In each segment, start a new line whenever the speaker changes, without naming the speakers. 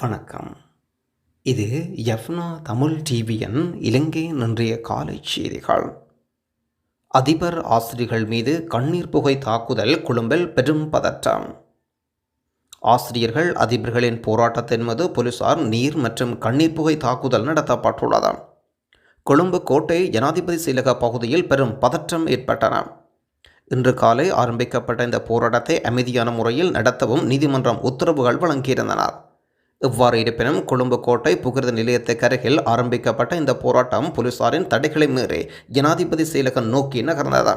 வணக்கம். இது யஃப்னா தமிழ் டிவியின் இலங்கை நின்றைய காலை செய்திகள். அதிபர் ஆசிரியர்கள் மீது கண்ணீர் புகை தாக்குதல் கொழும்பில் பெரும் பதற்றம். ஆசிரியர்கள் அதிபர்களின் போராட்டத்தின் மீது போலீசார் நீர் மற்றும் கண்ணீர் புகை தாக்குதல் நடத்தப்பட்டுள்ளது. கொழும்பு கோட்டை ஜனாதிபதி செயலக பகுதியில் பெரும் பதற்றம் ஏற்பட்டன. இன்று காலை ஆரம்பிக்கப்பட்ட இந்த போராட்டத்தை அமைதியான முறையில் நடத்தவும் நீதிமன்றம் உத்தரவுகள் வழங்கியிருந்தனர் இவ்வாறு இருப்பினும் கொழும்பு கோட்டை புகிர்த நிலையத்துக்கு அருகில் ஆரம்பிக்கப்பட்ட இந்த போராட்டம் போலீசாரின் தடைகளை மீறி ஜனாதிபதி செயலகம் நோக்கி நகர்ந்தது.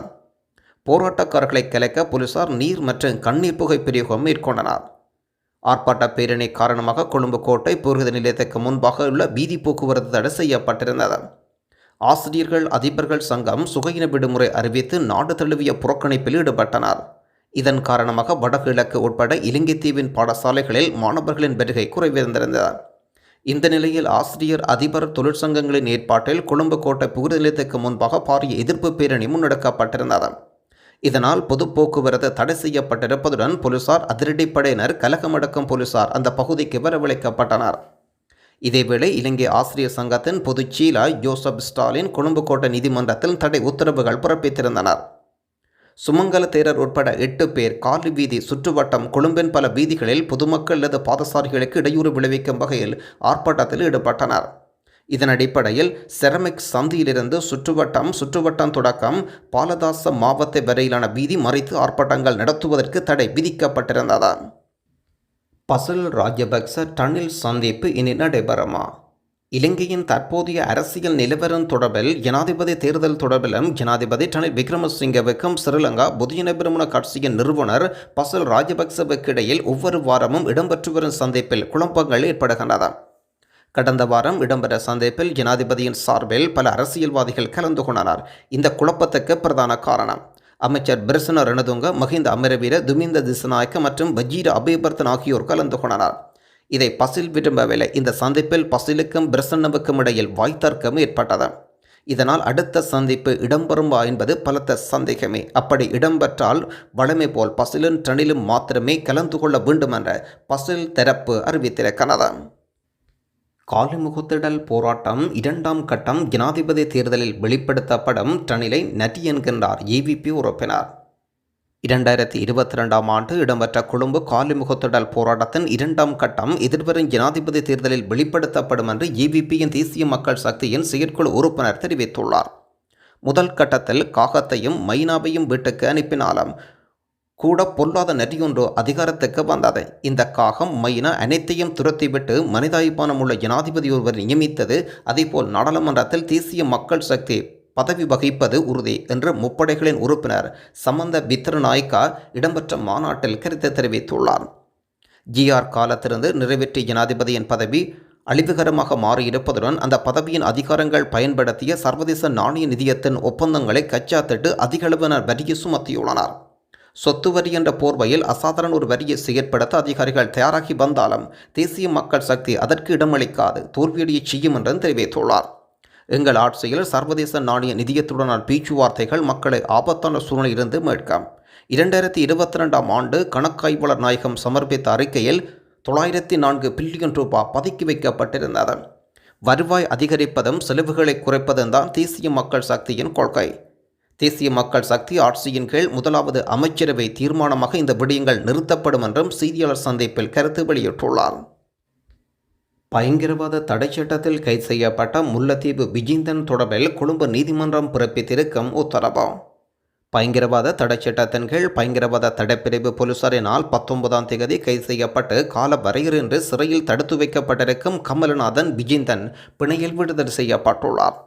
போராட்டக்காரர்களை கலைக்க போலீசார் நீர் மற்றும் கண்ணீர் புகை பிரயோகம் மேற்கொண்டனர். ஆர்ப்பாட்ட பேரணி காரணமாக கொழும்பு கோட்டை புகிர்த நிலையத்துக்கு முன்பாக உள்ள வீதி போக்குவரத்து தடை செய்யப்பட்டிருந்தது. ஆசிரியர்கள் அதிபர்கள் சங்கம் சுகையின விடுமுறை அறிவித்து நாடு தழுவிய புறக்கணிப்பில் ஈடுபட்டனர். இதன் காரணமாக வடகிழக்கு உட்பட இலங்கை தீவின் பாடசாலைகளில் மாணவர்களின் வருகை குறைவிருந்திருந்தது இந்த நிலையில் ஆசிரியர் அதிபர் தொழிற்சங்கங்களின் ஏற்பாட்டில் கொழும்பு கோட்டை புகுதி நிலையத்துக்கு முன்பாக பாரிய எதிர்ப்பு பேரணி முன்னெடுக்கப்பட்டிருந்தது. இதனால் பொது போக்குவரத்து தடை செய்யப்பட்டிருப்பதுடன் போலீசார் அதிரடிப்படையினர் கலகமடக்கும் போலீசார் அந்த பகுதிக்கு வரவழைக்கப்பட்டனர். இதேவேளை இலங்கை ஆசிரியர் சங்கத்தின் பொதுச் ஜோசப் ஸ்டாலின் கொழும்பு கோட்டை நீதிமன்றத்தில் தடை உத்தரவுகள் பிறப்பித்திருந்தனர். சுமங்கல தேரர் உட்பட எட்டு பேர் காலி வீதி சுற்றுவட்டம் கொழும்பின் பல வீதிகளில் பொதுமக்கள் அல்லது பாதசாரிகளுக்கு இடையூறு விளைவிக்கும் வகையில் ஆர்ப்பாட்டத்தில் ஈடுபட்டனர். இதன் அடிப்படையில் செரமிக் சந்தியிலிருந்து சுற்றுவட்டம் சுற்றுவட்டம் தொடக்கம் பாலதாச மாவத்தை வரையிலான வீதி மறைத்து ஆர்ப்பாட்டங்கள் நடத்துவதற்கு தடை விதிக்கப்பட்டிருந்தது. பசல் ராஜபக்ச டனில் சந்திப்பு இனி நடைபெறுமா? இலங்கையின் தற்போதைய அரசியல் நிலவரம் தொடர்பில் ஜனாதிபதி தேர்தல் தொடர்பிலும் ஜனாதிபதி ரணில் விக்ரமசிங்கவுக்கும் ஸ்ரீலங்கா பொதுஜன பெருமன கட்சியின் நிறுவனர் பசல் ராஜபக்சவுக்கு இடையில் ஒவ்வொரு வாரமும் இடம்பெற்று வரும் சந்திப்பில் குழப்பங்கள் ஏற்படுகின்றன. கடந்த வாரம் இடம்பெற்ற சந்திப்பில் ஜனாதிபதியின் சார்பில் பல அரசியல்வாதிகள் கலந்து கொண்டனர். இந்த குழப்பத்துக்கு பிரதான காரணம் அமைச்சர் பிரசன ரணதுங்க மஹிந்த அமரவீர துமிந்த திசநாயக்க மற்றும் வஜீர அபயபர்த்தன் ஆகியோர் கலந்து கொண்டனர். இதை பசில் விரும்பவில்லை. இந்த சந்திப்பில் பசிலுக்கும் பிரசன்னவுக்கும் இடையில் வாய்த்தர்க்கம் ஏற்பட்டது. இதனால் அடுத்த சந்திப்பு இடம்பெறுமா என்பது பலத்த சந்தேகமே. அப்படி இடம்பெற்றால் வளமை போல் பசிலும் டனிலும் மாத்திரமே கலந்து கொள்ள வேண்டும் என்ற பசில் தரப்பு அறிவித்திருக்கிறது. காலிமுகத்திடல் போராட்டம் இரண்டாம் கட்டம் ஜனாதிபதி தேர்தலில் வெளிப்படுத்தப்படும் டனிலை நட்டி என்கின்றார் ஏவிபி உறுப்பினர். இரண்டாயிரத்தி இருபத்தி ரெண்டாம் ஆண்டு இடம்பெற்ற கொழும்பு காலிமுகத்திடல் போராட்டத்தின் இரண்டாம் கட்டம் எதிர்வரும் ஜனாதிபதி தேர்தலில் வெளிப்படுத்தப்படும் என்று ஏவிபியின் தேசிய மக்கள் சக்தியின் செயற்குழு உறுப்பினர் தெரிவித்துள்ளார். முதல் கட்டத்தில் காகத்தையும் மைனாவையும் வீட்டுக்கு அனுப்பினாலும் கூட பொல்லாத நெறியொன்று அதிகாரத்துக்கு வந்தது. இந்த காகம் மைனா அனைத்தையும் துரத்திவிட்டு மனிதாய்ப்பானம் உள்ள ஜனாதிபதி ஒருவர் நியமித்தது. அதேபோல் நாடாளுமன்றத்தில் தேசிய மக்கள் சக்தி பதவி வகிப்பது உறுதி என்று முப்படைகளின் உறுப்பினர் சமந்த பித்ரநாயக்கா இடம்பெற்ற மாநாட்டில் கருத்து தெரிவித்துள்ளார். ஜிஆர் காலத்திலிருந்து நிறைவேற்றிய ஜனாதிபதியின் பதவி அழிவுகரமாக மாறியிருப்பதுடன் அந்த பதவியின் அதிகாரங்கள் பயன்படுத்திய சர்வதேச நாணய நிதியத்தின் ஒப்பந்தங்களை கச்சாத்திட்டு அதிகளவினர் வரியை சுமத்தியுள்ளனர். சொத்து வரி என்ற போர்வையில் அசாதாரண ஒரு வரியை செயற்படுத்த அதிகாரிகள் தயாராகி வந்தாலும் தேசிய மக்கள் சக்தி அதற்கு இடமளிக்காது தோல்வியடைய செய்யும் என்றும் தெரிவித்துள்ளார். எங்கள் ஆட்சியில் சர்வதேச நாணய நிதியத்துடனான பேச்சுவார்த்தைகள் மக்களை ஆபத்தான சூழ்நிலையிலிருந்து மீட்கும். இரண்டாயிரத்தி இருபத்தி ரெண்டாம் ஆண்டு கணக்காய்வாளர் நாயகம் சமர்ப்பித்த அறிக்கையில் தொள்ளாயிரத்தி நான்கு பில்லியன் ரூபாய் பதுக்கி வைக்கப்பட்டிருந்தது. வருவாய் அதிகரிப்பதும் செலவுகளை குறைப்பதும் தான் தேசிய மக்கள் சக்தியின் கொள்கை. தேசிய மக்கள் சக்தி ஆட்சியின் கீழ் முதலாவது அமைச்சரவை தீர்மானமாக இந்த விடயங்கள் நிறுத்தப்படும் என்றும் செய்தியாளர் சந்திப்பில் கருத்து வெளியிட்டுள்ளார். பயங்கரவாத தடை சட்டத்தில் கைது செய்யப்பட்ட முல்லத்தீவு விஜிந்தன் தொடர்பில் கொழும்பு நீதிமன்றம் பிறப்பித்திருக்கும் உத்தரவு. பயங்கரவாத தடை சட்டத்தின் கீழ் பயங்கரவாத தடைப்பிரிவு போலீசாரினால் பத்தொன்பதாம் தேதி கைது செய்யப்பட்டு கால வரையறையின்றி சிறையில் தடுத்து வைக்கப்பட்டிருக்கும் கமலநாதன் விஜிந்தன் பிணையில் விடுதலை செய்யப்பட்டுள்ளார்.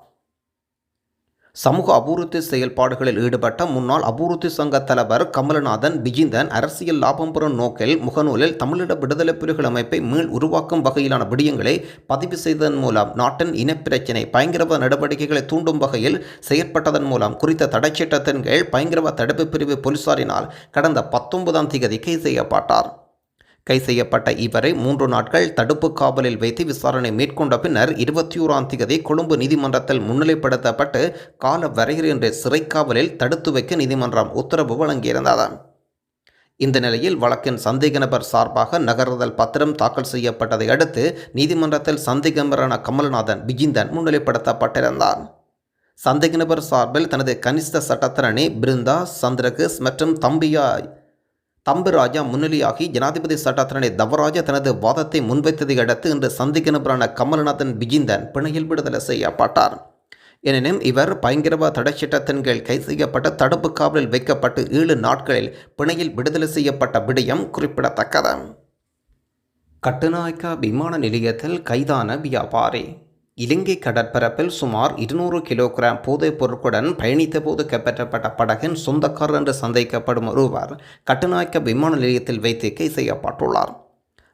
சமூக அபிவிருத்தி செயல்பாடுகளில் ஈடுபட்ட முன்னாள் அபிவிருத்தி சங்க தலைவர் கமலநாதன் விஜிந்தன் அரசியல் லாபம் பெறும் நோக்கில் முகநூலில் தமிழிட விடுதலை புலிகள் அமைப்பை மீள் உருவாக்கும் வகையிலான விடயங்களை பதிவு செய்ததன் மூலம் நாட்டின் இனப்பிரச்சினை பயங்கரவாத நடவடிக்கைகளை தூண்டும் வகையில் செயற்பட்டதன் மூலம் குறித்த தடைச்சட்டத்தின் கீழ் பயங்கரவாத தடுப்பு பிரிவு போலீசாரினால் கடந்த பத்தொன்பதாம் தேதி கைது செய்யப்பட்டார். கை செய்யப்பட்ட இவரை மூன்று நாட்கள் தடுப்பு காவலில் வைத்து விசாரணை மேற்கொண்ட பின்னர் இருபத்தி ஓராம் தேதி கொழும்பு நீதிமன்றத்தில் முன்னிலைப்படுத்தப்பட்டு கால வரையறையின்றி சிறைக்காவலில் தடுத்து வைக்க நீதிமன்றம் உத்தரவு வழங்கியிருந்தது. இந்த நிலையில் வழக்கின் சந்தேக நபர் சார்பாக நகர்தல் பத்திரம் தாக்கல் செய்யப்பட்டதை அடுத்து நீதிமன்றத்தில் சந்தேக நபரான கமல்நாதன் விஜிந்தன் முன்னிலைப்படுத்தப்பட்டிருந்தார். சந்தேக நபர் சார்பில் தனது கனிஷ்ட சட்டத்தரணி பிருந்தா சந்திரகிஸ் மற்றும் தம்பியா தம்பு ராஜா முன்னிலையாகி ஜனாதிபதி சட்டத்தரணி தவராஜா தனது வாதத்தை முன்வைத்ததை அடுத்து இன்று சந்திக்க நபரான கமல்நாதன் விஜிந்தன் பிணையில் விடுதலை செய்யப்பட்டார் எனினும் இவர் பயங்கரவாத தடை சட்டத்தின் கீழ் கைது செய்யப்பட்ட தடுப்பு காவலில் வைக்கப்பட்டு ஏழு நாட்களில் பிணையில் விடுதலை செய்யப்பட்ட விடயம் குறிப்பிடத்தக்கது. கட்டுநாயக்கா விமான நிலையத்தில் கைதான வியாபாரி. இலங்கை கடற்பரப்பில் சுமார் இருநூறு கிலோகிராம் போதைப் பொருட்களுடன் பயணித்தபோது கைப்பற்றப்பட்ட படகின் சொந்தக்காரர் என்று சந்தேகிக்கப்படும் ஒருவர் கட்டுநாயக்க விமான நிலையத்தில் வைத்து கை செய்யப்பட்டுள்ளார்.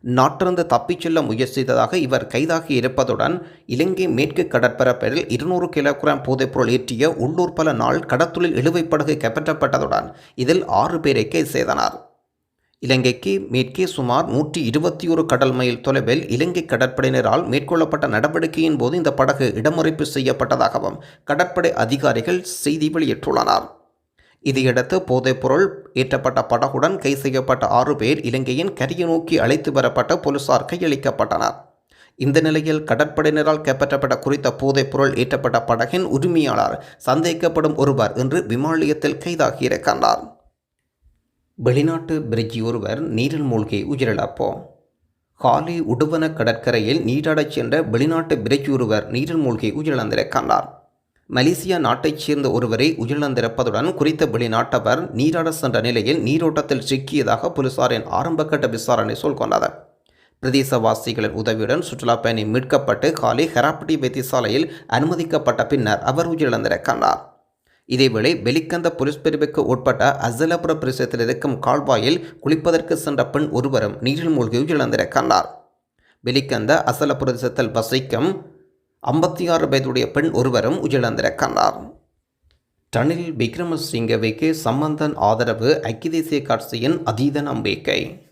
நாட்டிலிருந்து தப்பிச் செல்ல முயற்சித்ததாக இவர் கைதாகி இருப்பதுடன் இலங்கை மேற்கு கடற்பரப்பில் இருநூறு கிலோகிராம் போதைப்பொருள் ஏற்றிய உள்ளூர் பல நாள் கடத்தொழில் இழுவை படகு கைப்பற்றப்பட்டதுடன் இதில் ஆறு பேரை கைது செய்தனர். இலங்கைக்கு மேற்கே சுமார் நூற்றி இருபத்தி ஒரு கடல் மைல் தொலைவில் இலங்கை கடற்படையினரால் மேற்கொள்ளப்பட்ட நடவடிக்கையின் போது இந்த படகு இடமறைப்பு செய்யப்பட்டதாகவும் கடற்படை அதிகாரிகள் செய்தி வெளியிட்டுள்ளனர். இதையடுத்து போதைப்பொருள் ஏற்றப்பட்ட படகுடன் கை செய்யப்பட்ட ஆறு பேர் இலங்கையின் கரையை நோக்கி அழைத்து வரப்பட்ட போலீசார் கையளிக்கப்பட்டனர். இந்த நிலையில் கடற்படையினரால் கைப்பற்றப்பட்ட குறித்த போதைப்பொருள் ஏற்றப்பட்ட படகின் உரிமையாளர் சந்தேகிக்கப்படும் ஒருவர் இன்று விமானியத்தில் கைதாகியிருக்கின்றார் வெளிநாட்டு பிரிட்ஜ் ஒருவர் நீரில் மூழ்கி உயிரிழப்போ. காலி உடுவன கடற்கரையில் நீராடச் சென்ற வெளிநாட்டு பிரிட்ஜ் ஒருவர் நீரில் மூழ்கி உயிரிழந்திருக்கின்றார். மலேசியா நாட்டைச் சேர்ந்த ஒருவரை உயிரிழந்திருப்பதுடன் குறித்த வெளிநாட்டவர் நீராட சென்ற நிலையில் நீரோட்டத்தில் சிக்கியதாக போலீசாரின் ஆரம்பகட்ட விசாரணை சொல்கொண்டது பிரதேசவாசிகளின் உதவியுடன் சுற்றுலா பயணி மீட்கப்பட்டு காலி ஹெராப்பட்டி வைத்தியசாலையில் அனுமதிக்கப்பட்ட பின்னர் அவர் உயிரிழந்திருக்கின்றார். இதேவேளை வெலிக்கந்த போலீஸ் பிரிவுக்கு உட்பட்ட அசலபுர பிரதேசத்தில் இருக்கும் கால்வாயில் குளிப்பதற்கு சென்ற பெண் ஒருவரும் நீரில் மூழ்கி உயிரிழந்திருக்கின்றார். வெலிக்கந்த அசல பிரதேசத்தில் வசிக்கும் ஐம்பத்தி ஆறு வயதுடைய பெண் ஒருவரும் உயிரிழந்திருக்கின்றார். டனில் விக்ரமசிங்கவிக்கு சம்பந்தன் ஆதரவு ஐக்கிய தேசிய கட்சியின் அதீத நம்பிக்கை.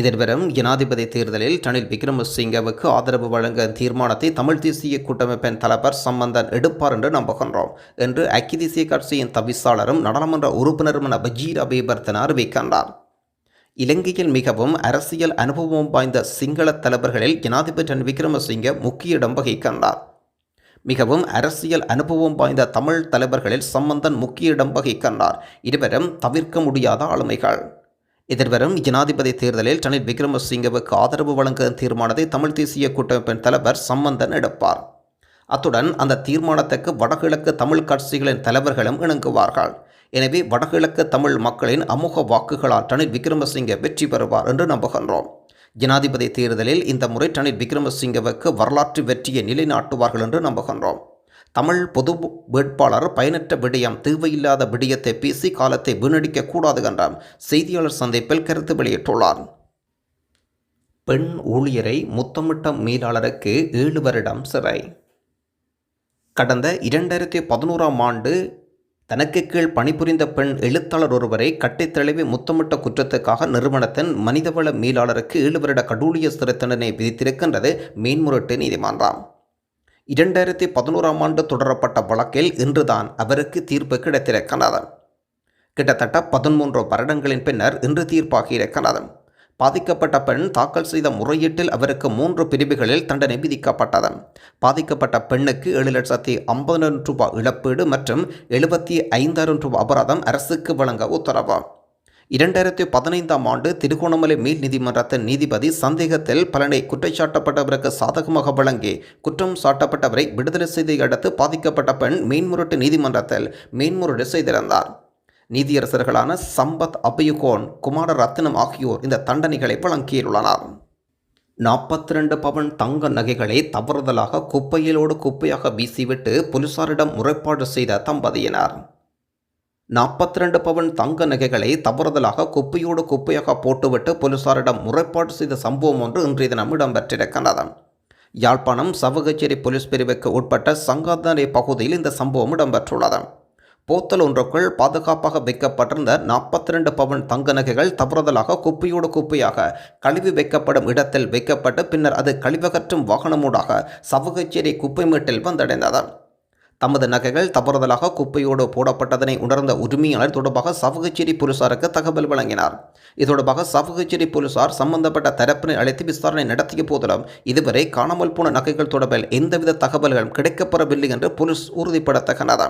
எதிர்வரும் ஜனாதிபதி தேர்தலில் ரணில் விக்ரமசிங்கவுக்கு ஆதரவு வழங்க தீர்மானத்தை தமிழ் தேசிய கூட்டமைப்பின் தலைவர் சம்பந்தன் எடுப்பார் என்று நம்புகின்றோம் என்று ஐக்கிய தேசிய கட்சியின் தவிசாளரும் நாடாளுமன்ற உறுப்பினருமான பஜீர் அபேபர்த்தன அறிவிக்கின்றார் இலங்கையில் மிகவும் அரசியல் அனுபவம் வாய்ந்த சிங்கள தலைவர்களில் ஜனாதிபதி ரன் விக்ரமசிங்க முக்கிய இடம் வகிக்கின்றார். மிகவும் அரசியல் அனுபவம் வாய்ந்த தமிழ் தலைவர்களில் சம்பந்தன் முக்கிய இடம் வகிக்கின்றார். இருவரும் தவிர்க்க முடியாத ஆளுமைகள். எதிர்வரும் ஜனாதிபதி தேர்தலில் ரணில் விக்ரமசிங்கவுக்கு ஆதரவு வழங்கும் தீர்மானத்தை தமிழ் தேசிய கூட்டமைப்பின் தலைவர் சம்பந்தன் எடுப்பார். அத்துடன் அந்த தீர்மானத்துக்கு வடகிழக்கு தமிழ் கட்சிகளின் தலைவர்களும் இணங்குவார்கள். எனவே வடகிழக்கு தமிழ் மக்களின் அமோக வாக்குகளால் ரணில் விக்ரமசிங்க வெற்றி பெறுவார் என்று நம்புகின்றோம். ஜனாதிபதி தேர்தலில் இந்த முறை ரணில் விக்ரமசிங்கவுக்கு வரலாற்று வெற்றியை நிலைநாட்டுவார்கள் என்று நம்புகின்றோம். தமிழ் பொது வேட்பாளர் பயனற்ற விடயம் தேவையில்லாத விடயத்தை பேசி காலத்தை வீணடிக்க கூடாது என்றார். செய்தியாளர் சந்திப்பில் கருத்து வெளியிட்டுள்ளார். பெண் ஊழியரை முத்தமிட்ட மேலாளருக்கு ஏழு வருடம் சிறை. கடந்த இரண்டாயிரத்தி பதினோராம் ஆண்டு தனக்கு கீழ் பணிபுரிந்த பெண் எழுத்தாளர் ஒருவரை கட்டித்தழுவி முத்தமிட்ட குற்றத்துக்காக நிறுவனத்தின் மனிதவள மேலாளருக்கு ஏழு வருட கடூழிய சிறை தண்டனை விதித்திருக்கின்றது. மேன்முரட்டு நீதிமன்றம். இரண்டாயிரத்தி பதினோராம் ஆண்டு தொடரப்பட்ட வழக்கில் இன்றுதான் அவருக்கு தீர்ப்பு கிடைத்திருக்கிறது. கிட்டத்தட்ட பதிமூன்று வருடங்களின் பின்னர் இன்று தீர்ப்பாகியிருக்கிறது. பாதிக்கப்பட்ட பெண் தாக்கல் செய்த முறையீட்டில் அவருக்கு மூன்று பிரிவுகளில் தண்டனை விதிக்கப்பட்டது பாதிக்கப்பட்ட பெண்ணுக்கு ஏழு லட்சத்தி ஐம்பதாயிரம் ரூபாய் இழப்பீடு மற்றும் எழுபத்தி ஐந்தாயிரம் ரூபாய் அபராதம் அரசுக்கு வழங்க உத்தரவு. இரண்டாயிரத்தி பதினைந்தாம் ஆண்டு திருகோணமலை மேல் நீதிமன்றத்தின் நீதிபதி சந்தேகத்தில் பலனை குற்றச்சாட்டப்பட்டவருக்கு சாதகமாக வழங்கி குற்றம் சாட்டப்பட்டவரை விடுதலை செய்தை அடுத்து பாதிக்கப்பட்ட பெண் மேன்முரட்டு நீதிமன்றத்தில் மேன்முறையீடு செய்திருந்தார். நீதியரசர்களான சம்பத் அபயுகோன் குமார ரத்னம் ஆகியோர் இந்த தண்டனைகளை வழங்கியுள்ளனர். நாற்பத்தி ரெண்டு பவன் தங்க நகைகளை தவறுதலாக குப்பையிலோடு குப்பையாக வீசிவிட்டு போலீசாரிடம் முறைப்பாடு செய்த தம்பதியினர். நாற்பத்தி ரெண்டு பவன் தங்க நகைகளை தவறுதலாக குப்பையோடு குப்பையாக போட்டுவிட்டு போலீசாரிடம் முறைப்பாடு செய்த சம்பவம் ஒன்று இன்றைய தினம் இடம்பெற்றிருக்கிறது யாழ்ப்பாணம் சவகச்சேரி போலீஸ் பிரிவுக்கு உட்பட்ட சங்காதனை பகுதியில் இந்த சம்பவம் இடம்பெற்றுள்ளது. போத்தல் ஒன்றுக்குள் பாதுகாப்பாக வைக்கப்பட்டிருந்த நாற்பத்தி ரெண்டு பவன் தங்க நகைகள் தவறுதலாக குப்பையோடு குப்பையாக கழிவு வைக்கப்படும் இடத்தில் வைக்கப்பட்டு பின்னர் அது கழிவகற்றும் வாகனமூடாக சவகச்சேரி குப்பை மீட்டில் வந்தடைந்தது. தமது நகைகள் தவறுதலாக குப்பையோடு போடப்பட்டதனை உணர்ந்த உரிமையாளர் தொடர்பாக சவகச்சேரி போலீசாருக்கு தகவல் வழங்கினார். இது தொடர்பாக சவகச்சேரி போலீசார் சம்பந்தப்பட்ட தரப்பினை அழைத்து விசாரணை நடத்திய போதிலும் இதுவரை காணாமல் போன நகைகள் தொடர்பில் எந்தவித தகவல்களும் கிடைக்கப்பெறவில்லை என்று போலீஸ் உறுதிப்படுத்துகிறது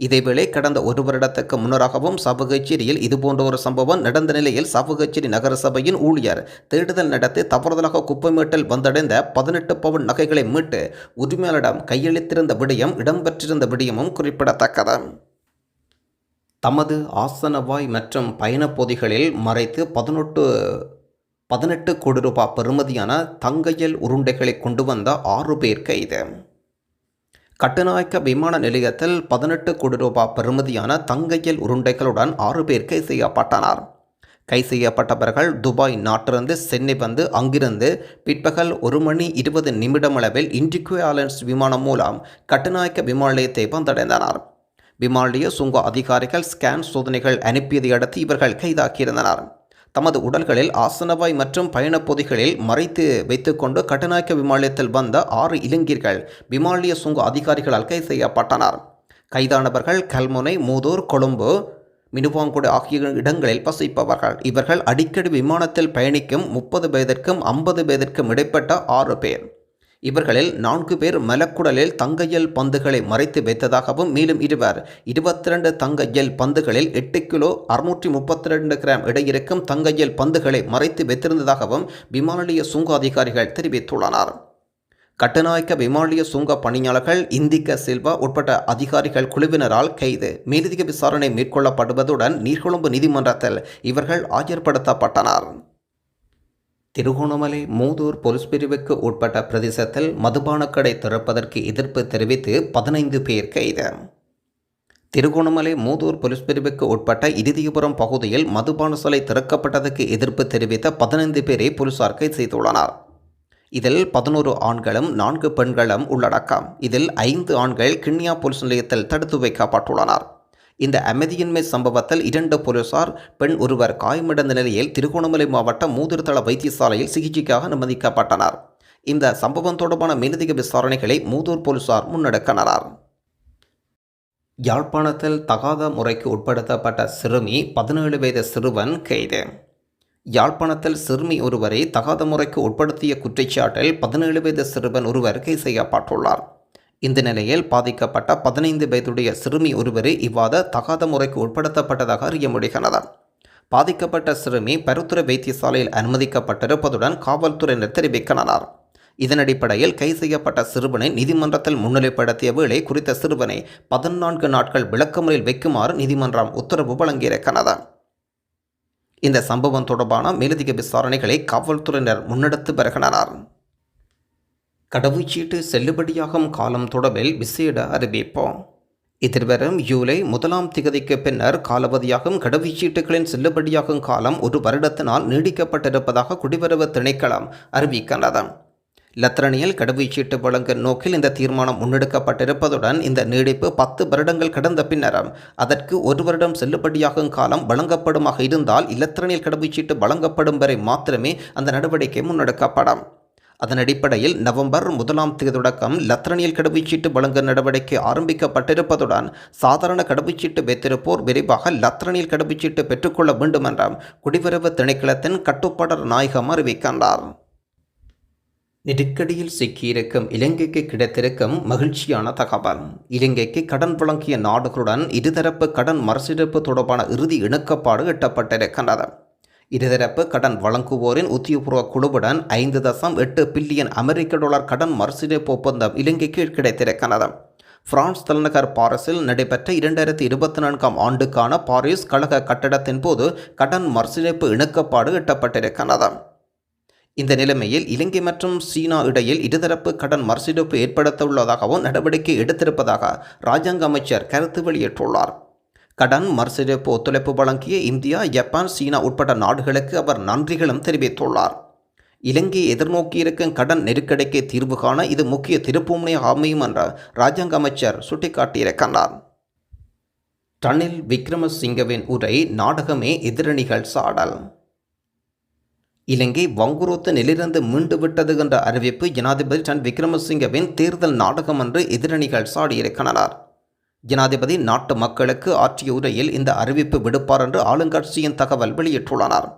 இதேவேளை கடந்த ஒரு வருடத்துக்கு முன்னராகவும் சவகச்சேரியில் இதுபோன்ற ஒரு சம்பவம் நடந்த நிலையில் சவகச்சேரி நகரசபையின் ஊழியர் தேடுதல் நடத்தி தவறுதலாக குப்பைமேட்டில் வந்தடைந்த பதினெட்டு பவுன் நகைகளை மீட்டு உரிமையாளரிடம் கையளித்திருந்த விடயம் இடம்பெற்றிருந்த விடயமும் குறிப்பிடத்தக்கது. தமது ஆசனவாய் மற்றும் பயணப்பொதிகளில் மறைத்து பதினெட்டு பதினெட்டு கோடி ரூபாய் பெறுமதியான தங்கையல் உருண்டைகளை கொண்டு வந்த ஆறு பேர் கைது. கட்டுநாயக்க விமான நிலையத்தில் பதினெட்டு கோடி ரூபாய் பெறுமதியான தங்கையல் உருண்டைகளுடன் ஆறு பேர் கை செய்யப்பட்டனர். கை செய்யப்பட்டவர்கள் துபாய் நாட்டிலிருந்து சென்னை வந்து அங்கிருந்து பிற்பகல் ஒரு மணி இருபது நிமிடம் அளவில் இண்டிகோ ஏர்லைன்ஸ் விமானம் மூலம் கட்டுநாயக்க விமான நிலையத்தை வந்தடைந்தனர். விமான நிலைய சுங்க அதிகாரிகள் ஸ்கேன் சோதனைகள் அனுப்பியதை அடுத்து இவர்கள் கைதாக்கியிருந்தனர் தமது உடல்களில் ஆசனவாய் மற்றும் பயணப் பொதிகளில் மறைத்து வைத்துக்கொண்டு கட்டநாயக்க விமானத்தில் வந்த ஆறு இளைஞர்கள் விமானிய சுங்க அதிகாரிகளால் கைது செய்யப்பட்டனர். கைதானவர்கள் கல்முனை மூதூர் கொழும்பு மினுவாங்குடி ஆகிய இடங்களில் வசிப்பவர்கள். இவர்கள் அடிக்கடி விமானத்தில் பயணிக்கும் முப்பது பேதற்கும் ஐம்பது பேதற்கும் இடைப்பட்ட ஆறு பேர். இவர்களில் நான்கு பேர் மலக்குடலில் தங்கையல் பந்துகளை மறைத்து வைத்ததாகவும் மேலும் இருவர். இருபத்தி ரெண்டு தங்கையல் பந்துகளில் எட்டு கிலோ அறுநூற்றி முப்பத்தி ரெண்டு கிராம் இடையிருக்கும் தங்கையல் பந்துகளை மறைத்து வைத்திருந்ததாகவும் விமான நிலைய சுங்க அதிகாரிகள் தெரிவித்துள்ளனர். கட்டுநாயக்க விமானிய சுங்க பணியாளர்கள் இந்திக்க சில்வா உட்பட்ட அதிகாரிகள் குழுவினரால் கைது. மேலதிக விசாரணை மேற்கொள்ளப்படுவதுடன் நீர்கொழும்பு நீதிமன்றத்தில் இவர்கள் ஆஜர்படுத்தப்பட்டனர். திருகோணமலை மூதூர் போலீஸ் பிரிவுக்கு உட்பட்ட பிரதேசத்தில் மதுபானக்கடை கடை திறப்பதற்கு எதிர்ப்பு தெரிவித்து பதினைந்து பேர் கைது. திருகோணமலை மூதூர் போலீஸ் பிரிவுக்கு உட்பட்ட இறுதியபுரம் பகுதியில் மதுபான சாலை திறக்கப்பட்டதற்கு எதிர்ப்பு தெரிவித்த பதினைந்து பேரை போலீசார் கைது செய்துள்ளனர். இதில் பதினோரு ஆண்களும் நான்கு பெண்களும் உள்ளடக்கம். இதில் ஐந்து ஆண்கள் கிண்ணியா போலீஸ் நிலையத்தில் தடுத்து வைக்கப்பட்டுள்ளனர். இந்த அமைதியின்மை சம்பவத்தில் இரண்டு போலீசார் பெண் ஒருவர் காயமடைந்த நிலையில் திருகோணமலை மாவட்டம் மூதிர்தள வைத்தியசாலையில் சிகிச்சைக்காக அனுமதிக்கப்பட்டனர் இந்த சம்பவம் தொடர்பான மேலதிக விசாரணைகளை மூதூர் போலீசார் முன்னெடுக்கின்றனர் யாழ்ப்பாணத்தில் தகாத முறைக்கு உட்படுத்தப்பட்ட சிறுமி பதினேழு வயது சிறுவன் கைது. யாழ்ப்பாணத்தில் சிறுமி ஒருவரை தகாத முறைக்கு உட்படுத்திய குற்றச்சாட்டில் பதினேழு வயது சிறுவன் ஒருவர் கைது செய்யப்பட்டுள்ளார். இந்த நிலையில் பாதிக்கப்பட்ட பதினைந்து வயதுடைய சிறுமி ஒருவரை இவ்வாத தகாத முறைக்கு உட்படுத்தப்பட்டதாக அறிய முடிகிறது. பாதிக்கப்பட்ட சிறுமி பருத்துறை வைத்தியசாலையில் அனுமதிக்கப்பட்டிருப்பதுடன் காவல்துறையினர் தெரிவிக்கின்றனர். இதன் அடிப்படையில் கைது செய்யப்பட்ட சிறுவனை நீதிமன்றத்தில் முன்னிலைப்படுத்திய வேளை குறித்த சிறுவனை பதினான்கு நாட்கள் விளக்கமுறையில் வைக்குமாறு நீதிமன்றம் உத்தரவு வழங்கியிருக்கிறது. இந்த சம்பவம் தொடர்பான மேலதிக விசாரணைகளை காவல்துறையினர் முன்னெடுத்து வருகின்றனர். கடவுச்சீட்டு செல்லுபடியாகும் காலம் தொடர்பில் விசேட அறிவிப்போம். எதிர்வரும் ஜூலை முதலாம் திகதிக்கு பின்னர் காலாவதியாகும் கடவுச்சீட்டுகளின் செல்லுபடியாகும் காலம் ஒரு வருடத்தினால் நீடிக்கப்பட்டிருப்பதாக குடிவரவு திணைக்களம் அறிவிக்கின்றது. லத்திரனியில் கடவுச்சீட்டு வழங்கும் நோக்கில் இந்த தீர்மானம் முன்னெடுக்கப்பட்டிருப்பதுடன் இந்த நீடிப்பு பத்து வருடங்கள் கடந்த பின்னரும் அதற்கு ஒரு வருடம் செல்லுபடியாகும் காலம் வழங்கப்படுமாக இருந்தால் இலத்திரனியல் கடவுச்சீட்டு வழங்கப்படும் வரை மாத்திரமே அந்த நடவடிக்கை முன்னெடுக்கப்படும். அதன் அடிப்படையில் நவம்பர் முதலாம் தேதி தொடக்கம் லத்திரனியல் கடவுச்சீட்டு வழங்கும் நடவடிக்கை ஆரம்பிக்கப்பட்டிருப்பதுடன் சாதாரண கடவுச்சீட்டு வைத்திருப்போர் விரைவாக லத்திரனியல் கடவுச்சீட்டு பெற்றுக்கொள்ள வேண்டும் என்றும் குடிவரவு திணைக்களத்தின் கட்டுப்பாடர் நாயகம் அறிவிக்கின்றார். நெருக்கடியில் சிக்கியிருக்கும் இலங்கைக்கு கிடைத்திருக்கும் மகிழ்ச்சியான தகவல். இலங்கைக்கு கடன் வழங்கிய நாடுகளுடன் இருதரப்பு கடன் மறுசீரப்பு தொடர்பான இறுதி இணக்கப்பாடு எட்டப்பட்டிருக்கின்றது. இருதரப்பு கடன் வழங்குவோரின் உத்தியபூர்வ குழுவுடன் ஐந்து தசம் எட்டு பில்லியன் அமெரிக்க டாலர் கடன் மறுசீரமைப்பு ஒப்பந்தம் இலங்கைக்கு கிடைத்திருக்கிறது பிரான்ஸ் தலைநகர் பாரிஸில் நடைபெற்ற இரண்டாயிரத்தி இருபத்தி நான்காம் ஆண்டுக்கான பாரிஸ் கழக கட்டடத்தின் போது கடன் மறுசீரமைப்பு இணக்கப்பாடு எட்டப்பட்டிருக்கிறது. இந்த நிலைமையில் இலங்கை மற்றும் சீனா இடையில் இருதரப்பு கடன் மறுசீரமைப்பு ஏற்படுத்த உள்ளதாகவும் நடவடிக்கை எடுத்திருப்பதாக ராஜாங்க அமைச்சர் கருத்து வெளியிட்டுள்ளார். கடன் மறுசீரமைப்பு ஒத்துழைப்பு வழங்கிய இந்தியா ஜப்பான் சீனா உட்பட நாடுகளுக்கு அவர் நன்றிகளும் தெரிவித்துள்ளார். இலங்கை எதிர்நோக்கியிருக்கும் கடன் நெருக்கடிக்கு தீர்வு காண இது முக்கிய திருப்புமுனையாக அமையும் என்ற ராஜாங்க அமைச்சர் சுட்டிக்காட்டியிருக்கிறார். ரணில் விக்ரமசிங்கவின் உரை நாடகமே எதிரணிகள் சாடல். இலங்கை வங்குரோத்து நிலிருந்து மீண்டு விட்டது என்ற அறிவிப்பு ஜனாதிபதி ரன் விக்ரமசிங்கவின் தேர்தல் நாடகம் என்று எதிரணிகள் சாடியிருக்கின்றனர். ஜனாதிபதி நாட்டு மக்களுக்கு ஆற்றிய உரையில் இந்த அறிவிப்பு விடுப்பார் என்று ஆளுங்கட்சியின் தகவல் வெளியிட்டுள்ளனர்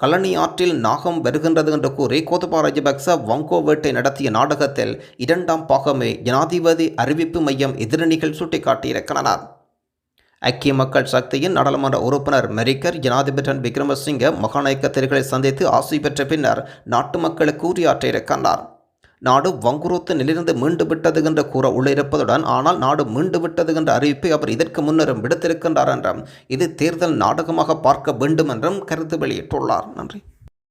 கல்லணி ஆற்றில் நாகம் வருகின்றது என்று கூறி கோதபா ராஜபக்ச வங்கோ வேட்டை நடத்திய நாடகத்தில் இரண்டாம் பாகமே ஜனாதிபதி அறிவிப்பு மையம் எதிரணிகள் சுட்டிக்காட்டியிருக்கின்றனர். ஐக்கிய மக்கள் சக்தியின் நாடாளுமன்ற உறுப்பினர் மெரிக்கர் ஜனாதிபதி விக்ரமசிங்க மகாநாயக்க தேர்தலை சந்தித்து ஆசை பெற்ற பின்னர் நாட்டு மக்களுக்கு உரையாற்றியிருக்கின்றார். நாடு வங்குரோத்து நிலிருந்து மீண்டு விட்டது என்று கூற உள்ளிருப்பதுடன் ஆனால் நாடு மீண்டு விட்டது என்ற அறிவிப்பை அவர் இதற்கு முன்னரும் விடுத்திருக்கின்றார் என்றும் இது தேர்தல் நாடகமாக பார்க்க வேண்டும் என்றும் கருத்து வெளியிட்டுள்ளார். நன்றி.